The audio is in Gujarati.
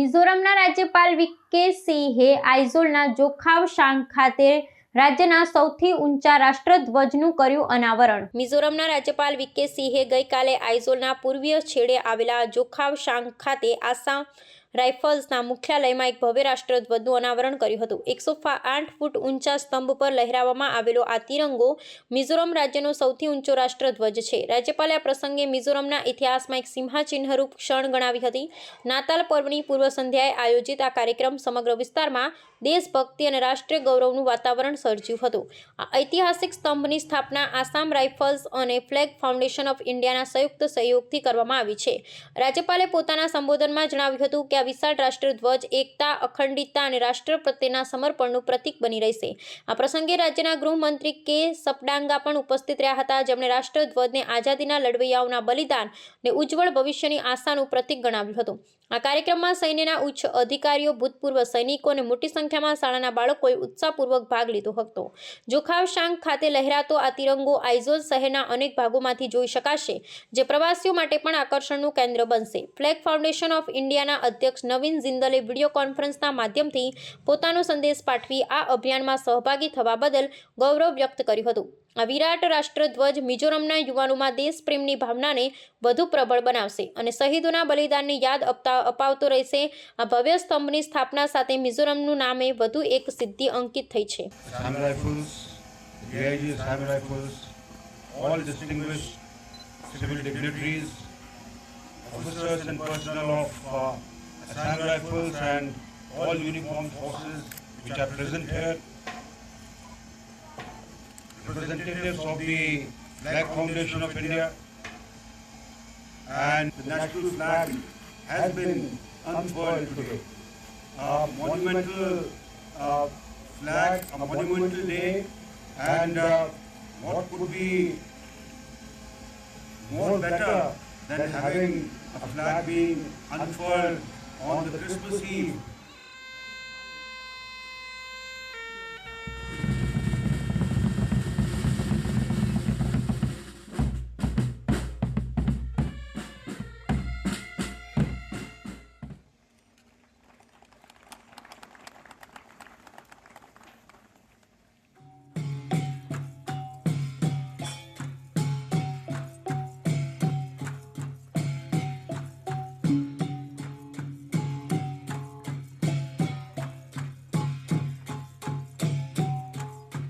મિઝોરમના રાજ્યપાલ વિકે સિંહે આઇઝોલના જોખાવશાંગ ખાતે રાજ્યના સૌથી ઊંચા રાષ્ટ્રધ્વજનું કર્યું અનાવરણ. મિઝોરમના રાજ્યપાલ વિકે સિંહે ગઈકાલે આઇઝોલના પૂર્વીય છેડે આવેલા જોખાવશાંગ ખાતે આસામ રાઇફલ્સના મુખ્યાલયમાં એક ભવ્ય રાષ્ટ્રધ્વજનું અનાવરણ કર્યું હતું. એકસો આઠ ફૂટ ઊંચા સ્તંભ પર લહેરાવવામાં આવેલો આ તિરંગો મિઝોરમ રાજ્યનો સૌથી ઊંચો રાષ્ટ્રધ્વજ છે. રાજ્યપાલે આ પ્રસંગે મિઝોરમના ઇતિહાસમાં એક સિંહાચિહ્નરૂપ ક્ષણ ગણાવી હતી. નાતાલ પર્વની પૂર્વ સંધ્યાએ આયોજિત આ કાર્યક્રમ સમગ્ર વિસ્તારમાં દેશભક્તિ અને રાષ્ટ્રીય ગૌરવનું વાતાવરણ સર્જ્યું હતું. આ ઐતિહાસિક સ્તંભની સ્થાપના આસામ રાઇફલ્સ અને ફ્લેગ ફાઉન્ડેશન ઓફ ઇન્ડિયાના સંયુક્ત સહયોગથી કરવામાં આવી છે. રાજ્યપાલે પોતાના સંબોધનમાં જણાવ્યું હતું કે આ વિશાળ રાષ્ટ્રધ્વજ, એકતા, અખંડિતતા અને રાષ્ટ્ર પ્રત્યેના સમર્પણનું પ્રતીક બની રહેશે. આ પ્રસંગે રાજ્યના ગૃહમંત્રી કે. સપડાંગા પણ ઉપસ્થિત રહ્યા હતા. જેમણે રાષ્ટ્રધ્વજને આઝાદીના લડવૈયાઓના બલિદાન અને ઉજ્જવળ ભવિષ્યની આશાનું પ્રતીક ગણાવ્યું હતું. આ કાર્યક્રમમાં સૈન્યના ઉચ્ચ અધિકારીઓ, ભૂતપૂર્વ સૈનિકો અને મોટી સંખ્યામાં શાળાના બાળકોએ ઉત્સાહપૂર્વક ભાગ લીધો હતો. જોખાવશાંગ ખાતે લહેરાતો આ તિરંગો આઇઝોલ શહેરના અનેક ભાગોમાંથી જોઈ શકાશે, જે પ્રવાસીઓ માટે પણ આકર્ષણનું કેન્દ્ર બનશે. ફ્લેગ ફાઉન્ડેશન ઓફ ઇન્ડિયાના અધ્યક્ષ નવીન જિંદલે વીડિયો કોન્ફરન્સના માધ્યમથી પોતાનો સંદેશ પાઠવી આ અભિયાનમાં સહભાગી થવા બદલ ગૌરવ વ્યક્ત કર્યું હતું. આ વિરાટ રાષ્ટ્રધ્વજ મિઝોરમના યુવાનોમાં દેશપ્રેમની ભાવનાને વધુ પ્રબળ બનાવશે અને શહીદોના બલિદાનની યાદ અપતા અપાવતો રહેશે આ ભવ્ય સ્તંભની સ્થાપના સાથે મિઝોરમનું નામે વધુ એક સિદ્ધિ અંકિત થઈ છે uh, which are present here, representatives of the Black Foundation of India, and the national flag has been unfurled today. A monumental uh, flag, a monumental day, and uh, what could be more better than having a flag being unfurled on the Christmas Eve